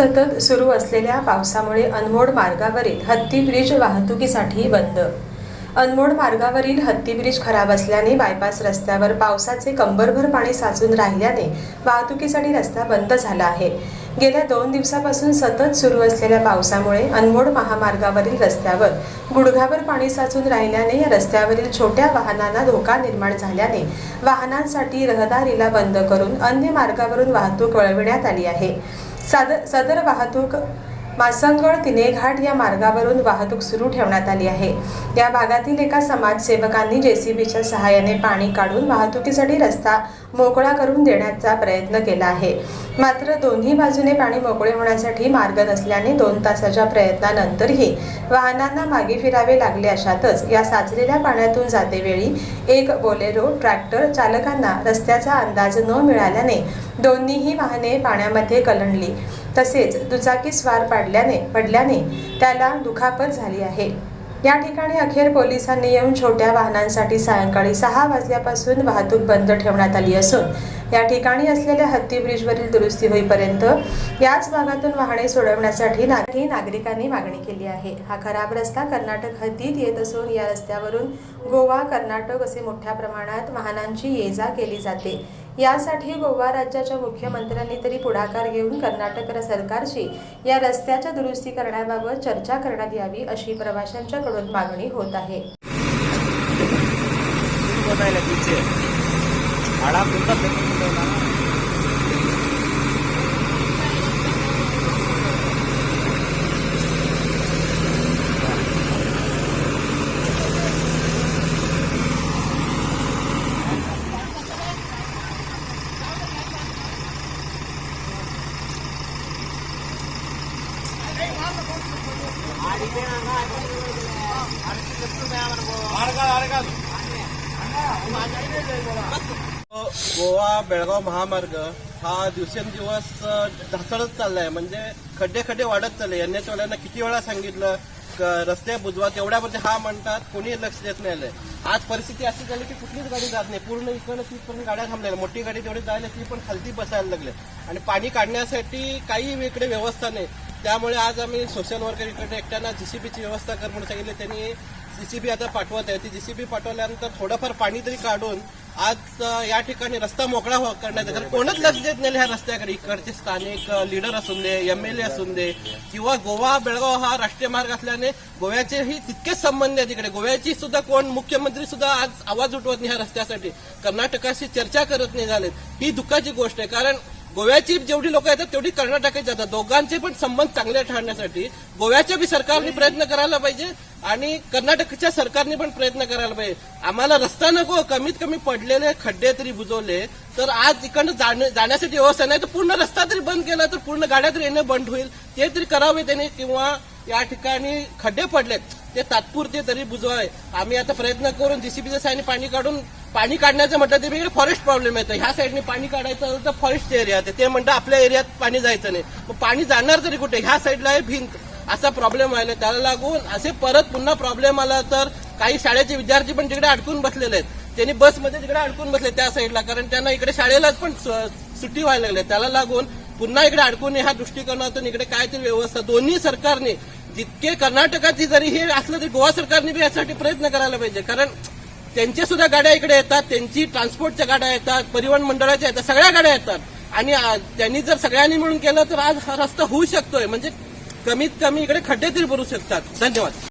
सतत सुरू असलेल्या पावसामुळे अनमोड मार्गावरील हत्ती ब्रिज वाहतुकीसाठी बंद. अनमोड मार्गावरील हत्ती ब्रिज खराब असल्याने बायपास रस्त्यावर पावसाचे कंबरभर पाणी साचून राहिल्याने वाहतुकीसाठी रस्ता बंद झाला आहे. गेल्या दोन दिवसापासून सतत सुरू असलेल्या पावसामुळे अनमोड महामार्गावरील रस्त्यावर गुडघावर पाणी साचून राहिल्याने या रस्त्यावरील छोट्या वाहनांना धोका निर्माण झाल्याने वाहनांसाठी रहदारीला बंद करून अन्य मार्गावरून वाहतूक वळविण्यात आली आहे. सादर सदर वाहतूक मासनगड तिनेघाट या मार्गावरून वाहतूक सुरू ठेवण्यात आली आहे. या भागातील एका समाजसेवकांनी जेसीबीच्या सहाय्याने पाणी काढून वाहतुकीसाठी रस्ता मोकळा करून देण्याचा प्रयत्न केला आहे. मात्र दोन्ही बाजूने पाणी मोकळे होण्यासाठी मार्ग नसल्याने दोन तासाच्या प्रयत्नानंतरही वाहनांना मागे फिरावे लागले अशातच या साचलेल्या पाण्यातून जातेवेळी एक बोलेरो ट्रॅक्टर चालकांना रस्त्याचा अंदाज न मिळाल्याने दोन्हीही वाहने पाण्यामध्ये कलंडली. तसेच दुचाकी स्वार पाडल्याने पडल्याने त्याला दुखापत झाली आहे. या ठिकाणी अखेर पोलिसांनी येऊन छोट्या वाहनांसाठी सायंकाळी सहा वाजल्यापासून वाहतूक बंद ठेवण्यात आली असून या ठिकाणी असलेल्या हत्ती ब्रिजवरील दुरुस्ती होईपर्यंत याच भागातून वाहने सोडवण्यासाठी ना- नागरिकांनी मागणी केली आहे. हा खराब रस्ता कर्नाटक हद्दीत येत असून या रस्त्यावरून गोवा कर्नाटक असे मोठ्या प्रमाणात वाहनांची ये जा केली जाते. यासाठी गोवा राज्याच्या मुख्यमंत्र्यांनी तरी पुढाकार घेऊन कर्नाटक सरकारशी या रस्त्याच्या दुरुस्ती करण्याबाबत चर्चा करण्यात यावी अशी प्रवाशांच्याकडून मागणी होत आहे. गोवा बेळगाव महामार्ग हा दिवसेंदिवस ढासळत चाललाय. म्हणजे खड्डे खड्डे वाढत चालले. एनएचवाल्यांना किती वेळा सांगितलं रस्ते बुजवा तेवढ्यामध्ये हा म्हणतात कोणी लक्ष देत नाही आलंय. आज परिस्थिती अशी झाली की कुठलीच गाडी जात नाही. पूर्ण इकडे तिथपर्यंत गाड्या थांबलेल्या. मोठी गाडी तेवढी जायला ती पण खालती बसायला लागले. आणि पाणी काढण्यासाठी काही इकडे व्यवस्था नाही. त्यामुळे आज आम्ही सोशल वर्कर इकडे एकट्यानं जीसीबीची व्यवस्था कर म्हणून सांगितली. त्यांनी जीसीबी आता पाठवत आहे. ती जीसीबी पाठवल्यानंतर थोडंफार पाणी तरी काढून आज या ठिकाणी रस्ता मोकळा व्हा- करण्यात कारण कोणच लक्ष देत नाही ह्या रस्त्याकडे. इकडचे स्थानिक लीडर असून दे एमएलए असून दे किंवा गोवा बेळगाव हा राष्ट्रीय मार्ग असल्याने गोव्याचेही तितकेच संबंध आहे तिकडे गोव्याची सुद्धा कोण मुख्यमंत्री सुद्धा आज आवाज उठवत नाही ह्या रस्त्यासाठी. कर्नाटकाशी चर्चा करत नाही झालेत. ही दुःखाची गोष्ट आहे. कारण गोव्याची जेवढी लोक येतात तेवढी कर्नाटकात जातात. दोघांचे पण संबंध चांगले ठरण्यासाठी गोव्याच्या बी सरकारने प्रयत्न करायला पाहिजे आणि कर्नाटकच्या सरकारने पण प्रयत्न करायला पाहिजे. आम्हाला रस्ता नको कमीत कमी पडलेले खड्डे तरी बुजवले तर आज इकडनं जाण्यासाठी व्यवस्था नाही तर पूर्ण रस्ता तरी बंद केला तर पूर्ण गाड्या तरी येणं बंद होईल. ते तरी करावे त्यांनी किंवा या ठिकाणी खड्डे पडलेत ते तात्पुरते तरी बुजवावे. आम्ही आता प्रयत्न करून जीसीबीच्या साईने पाणी काढून पाणी काढण्याचं म्हटलं तर इकडे फॉरेस्ट प्रॉब्लेम येतं. ह्या साईडने पाणी काढायचं तर फॉरेस्ट एरिया आहे ते म्हणतात आपल्या एरियात पाणी जायचं नाही. मग पाणी जाणार तरी कुठे? ह्या साईडला आहे भिंत. असा प्रॉब्लेम व्हायला त्याला लागून असे परत पुन्हा प्रॉब्लेम आला तर काही शाळेचे विद्यार्थी पण तिकडे अडकून बसलेले आहेत. त्यांनी बसमध्ये तिकडे अडकून बसले त्या साईडला कारण त्यांना इकडे शाळेलाच पण सु- सुट्टी व्हायला लागली. त्याला लागून पुन्हा इकडे अडकून ह्या दृष्टिकोनातून इकडे काहीतरी व्यवस्था. दोन्ही सरकारने जितके कर्नाटकाची जरी हे असलं तरी गोवा सरकारने बी यासाठी प्रयत्न करायला पाहिजे. कारण त्यांच्या सुद्धा गाड्या इकडे येतात त्यांची ट्रान्सपोर्टच्या गाड्या येतात परिवहन मंडळाच्या येतात सगळ्या गाड्या येतात. आणि त्यांनी जर सगळ्यांनी मिळून केलं तर आज हा रस्ता होऊ शकतोय. म्हणजे कमीत कमी इकडे खड्डे तरी भरू शकतात. धन्यवाद.